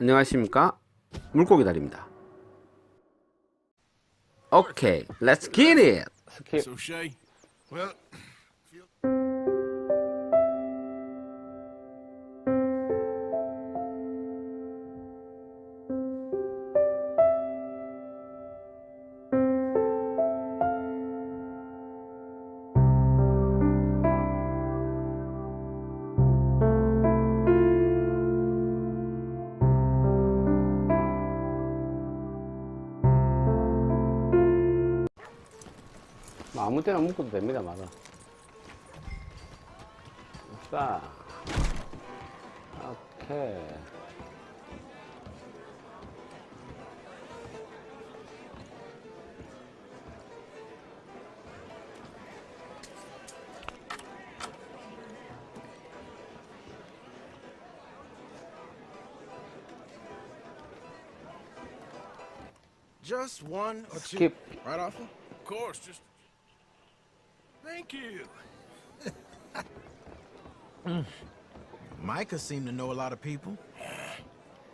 안녕하십니까? 물고기 다리입니다. 오케이 렛츠 it 아무 때나 묶어도 됩니다 맞아 싸 오케이 just one or two. Skip. Right, Arthur? Of course, just. Thank you. Micah seemed to know a lot of people.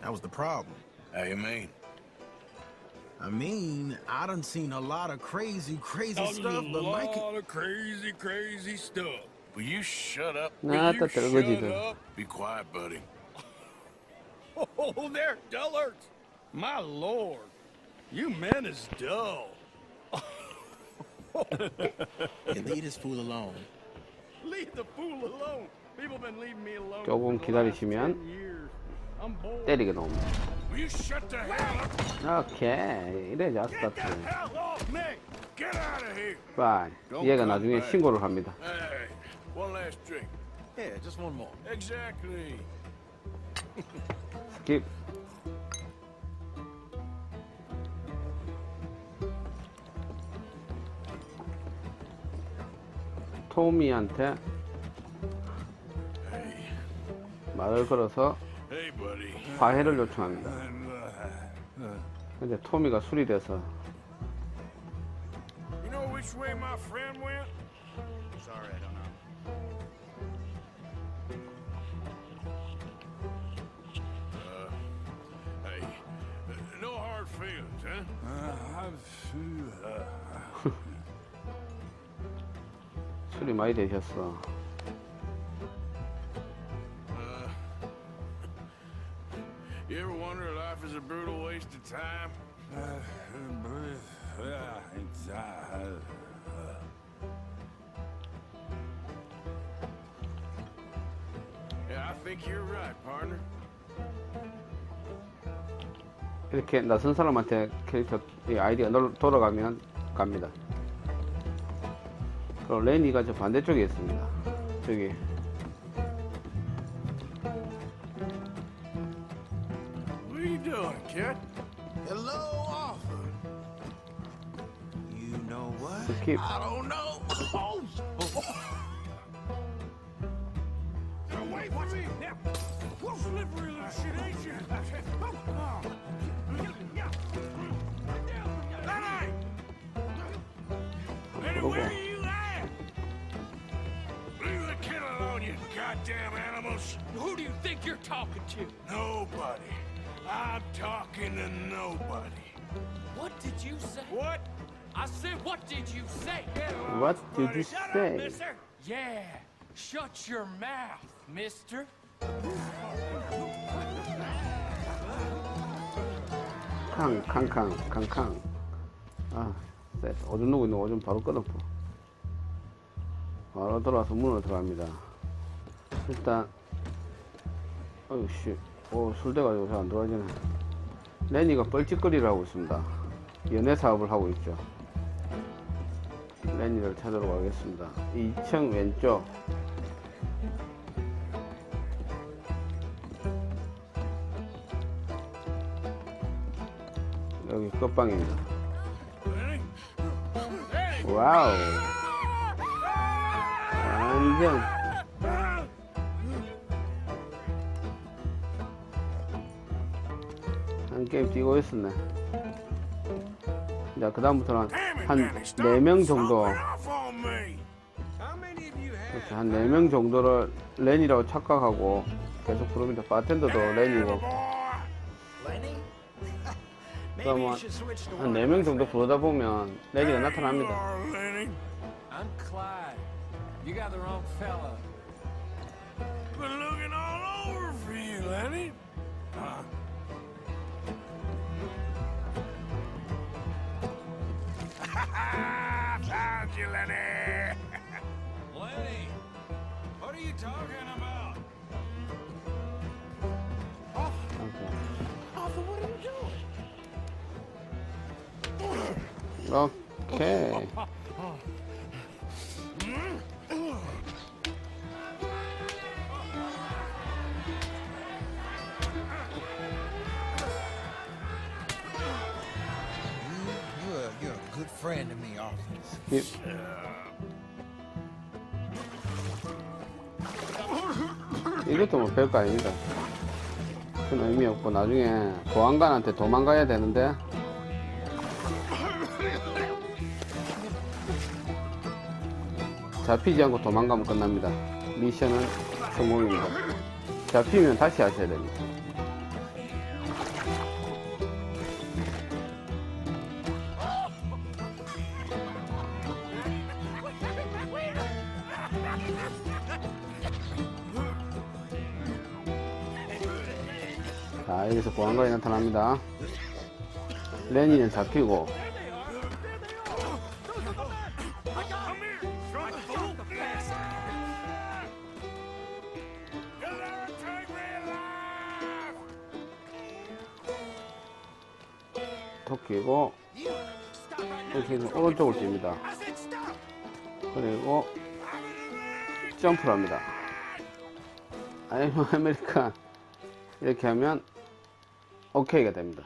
That was the problem. How you mean? I mean, I done seen a lot of crazy, crazy a stuff, but Micah... A lot of crazy, crazy stuff. Will you shut up? Nah, Will I you thought they were good, shut up? Be quiet, buddy. Oh, there, dullards. My lord. You men is dull. Yeah, leave this fool alone. Leave the fool alone. People been leaving me alone. 조금 기다리시면 10 years. I'm bored. 때리게 나옵니다 Will you shut the hell up? 오케이! Get out of here! 빠이 얘가 나중에 신고를 합니다 Hey, one last drink. Yeah, just one more. Exactly. 스킵 토미한테 Hey, 말을 걸어서. 화해를 요청합니다. 근데 토미가 술이 돼서 술이 많이 되셨어. Uh, you ever wonder if life is a brutal waste of time? Yeah, I think you're right, partner. 이렇게 낯선 사람한테 캐릭터 이 아이디가 놀- 돌아가면 갑니다. 그리고 레니가 저 반대쪽에 있습니다. 저기. You doing, goddamn animals! Who do you think you're talking to? Nobody. I'm talking to nobody. What did you say? What? I said, what did you say? What did you Shut up, say? mister. Yeah, shut your mouth, mister. 캉 캉캉 캉캉. 아, 쎄. 오줌 누고 있는 오줌 바로 끊어포. 바로 돌아와서 문으로 들어갑니다. 일단 어휴 씨. 오, 술 돼가지고 잘안 들어가지네. 레니가 뻘짓거리를 하고 있습니다. 연애 사업을 하고 있죠. 레니를 찾으러 가겠습니다. 2층 왼쪽. 여기 끝방입니다. 와우. 완전. 게임 뛰고 있었네. 자, 그 다음부터는 Damn it, 한 Lenny, stop 4명 정도. 그렇지, 한 4명 정도를 렌이라고 착각하고 계속 부릅니다. 바텐더도 렌이고, 그러면 한 one. 4명 정도 부르다 보면 레디가 나타납니다. Oh. Been looking all over for you, Lenny. Huh? Found you, Lenny. Lenny, what are you talking about? Arthur, what are you doing? 오 friend to me, Arthur. 이- 이것도 뭐 별거 아닙니다. 큰 의미 없고 나중에 보안관한테 도망가야 되는데 잡히지 않고 도망가면 끝납니다. 미션은 성공입니다. 잡히면 다시 하셔야 됩니다. 자, 여기서 보안관이 나타납니다. 레니는 잡히고. 토끼고, 여기는 오른쪽을 찝니다. 그리고, 점프를 합니다. 아이고, 아메리칸. 이렇게 하면, 오케이가 됩니다.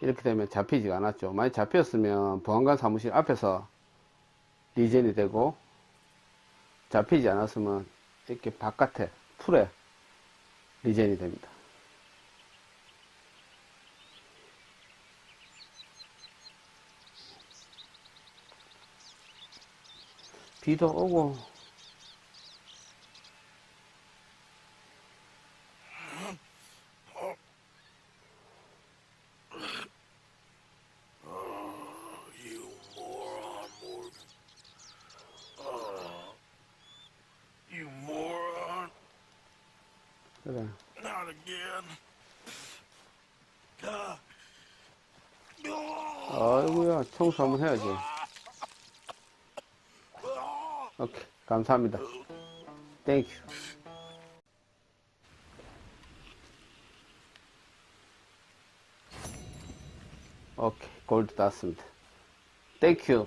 이렇게 되면 잡히지가 않았죠. 만약 잡혔으면 보안관 사무실 앞에서 리젠이 되고, 잡히지 않았으면 이렇게 바깥에, 풀에 리젠이 됩니다. 비도 오고, 그래. Not again. 아이고야, 청소 한번 해야지. 오케이, 감사합니다. 땡큐. 오케이, 골드 땄습니다. 땡큐.